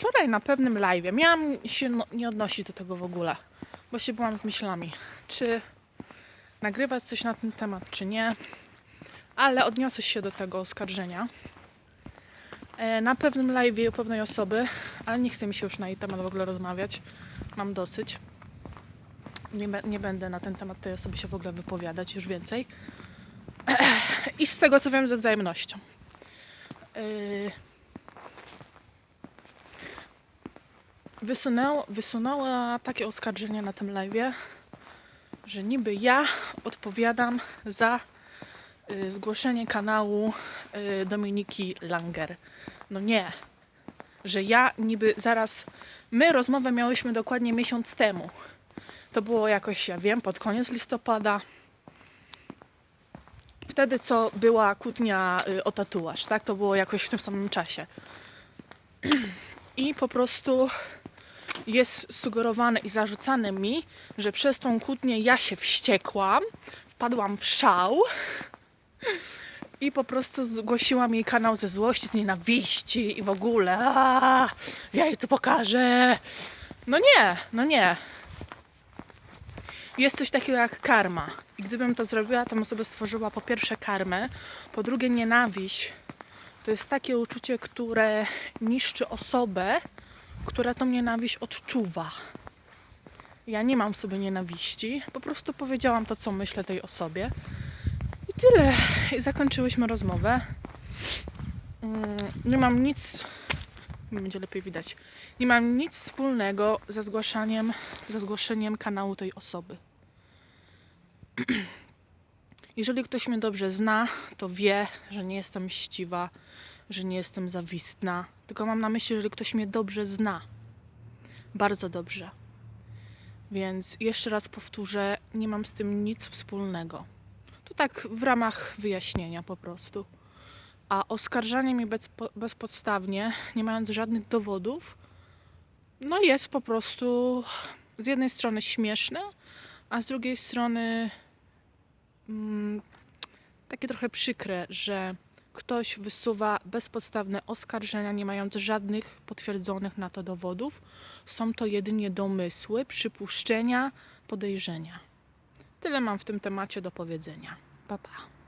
wczoraj na pewnym live miałam się no, nie odnosić do tego w ogóle, bo się byłam z myślami, czy nagrywać coś na ten temat, czy nie, ale odniosę się do tego oskarżenia. E, Na pewnym live u pewnej osoby, ale nie chce mi się już na jej temat w ogóle rozmawiać. Mam dosyć. Nie, nie będę na ten temat tej osoby się w ogóle wypowiadać już więcej. I z tego co wiem, ze wzajemnością. Yy, Wysunęło, wysunęła takie oskarżenie na tym live, że niby ja odpowiadam za y, zgłoszenie kanału y, Dominiki Langer. No nie, że ja niby zaraz. My rozmowę miałyśmy dokładnie miesiąc temu. To było jakoś, ja wiem, pod koniec listopada. Wtedy, co była kłótnia y, o tatuaż, tak? To było jakoś w tym samym czasie. I po prostu jest sugerowane i zarzucane mi, że przez tą kłótnię ja się wściekłam, wpadłam w szał i po prostu zgłosiłam jej kanał ze złości, z nienawiści i w ogóle. A, ja jej to pokażę. No nie, no nie. Jest coś takiego jak karma. I gdybym to zrobiła, to bym sobie stworzyła po pierwsze karmę, po drugie nienawiść. To jest takie uczucie, które niszczy osobę, która tą nienawiść odczuwa. Ja nie mam sobie nienawiści, po prostu powiedziałam to, co myślę tej osobie. I tyle. I zakończyłyśmy rozmowę. Mm, Nie mam nic, będzie lepiej widać, nie mam nic wspólnego ze zgłaszaniem, ze zgłoszeniem kanału tej osoby. Jeżeli ktoś mnie dobrze zna, to wie, że nie jestem mściwa, że nie jestem zawistna. Tylko mam na myśli, jeżeli ktoś mnie dobrze zna. Bardzo dobrze. Więc jeszcze raz powtórzę, nie mam z tym nic wspólnego. To tak w ramach wyjaśnienia po prostu. A oskarżanie mnie bez, bezpodstawnie, nie mając żadnych dowodów, no jest po prostu z jednej strony śmieszne, a z drugiej strony mm, takie trochę przykre, że ktoś wysuwa bezpodstawne oskarżenia, nie mając żadnych potwierdzonych na to dowodów. Są to jedynie domysły, przypuszczenia, podejrzenia. Tyle mam w tym temacie do powiedzenia. Pa, pa.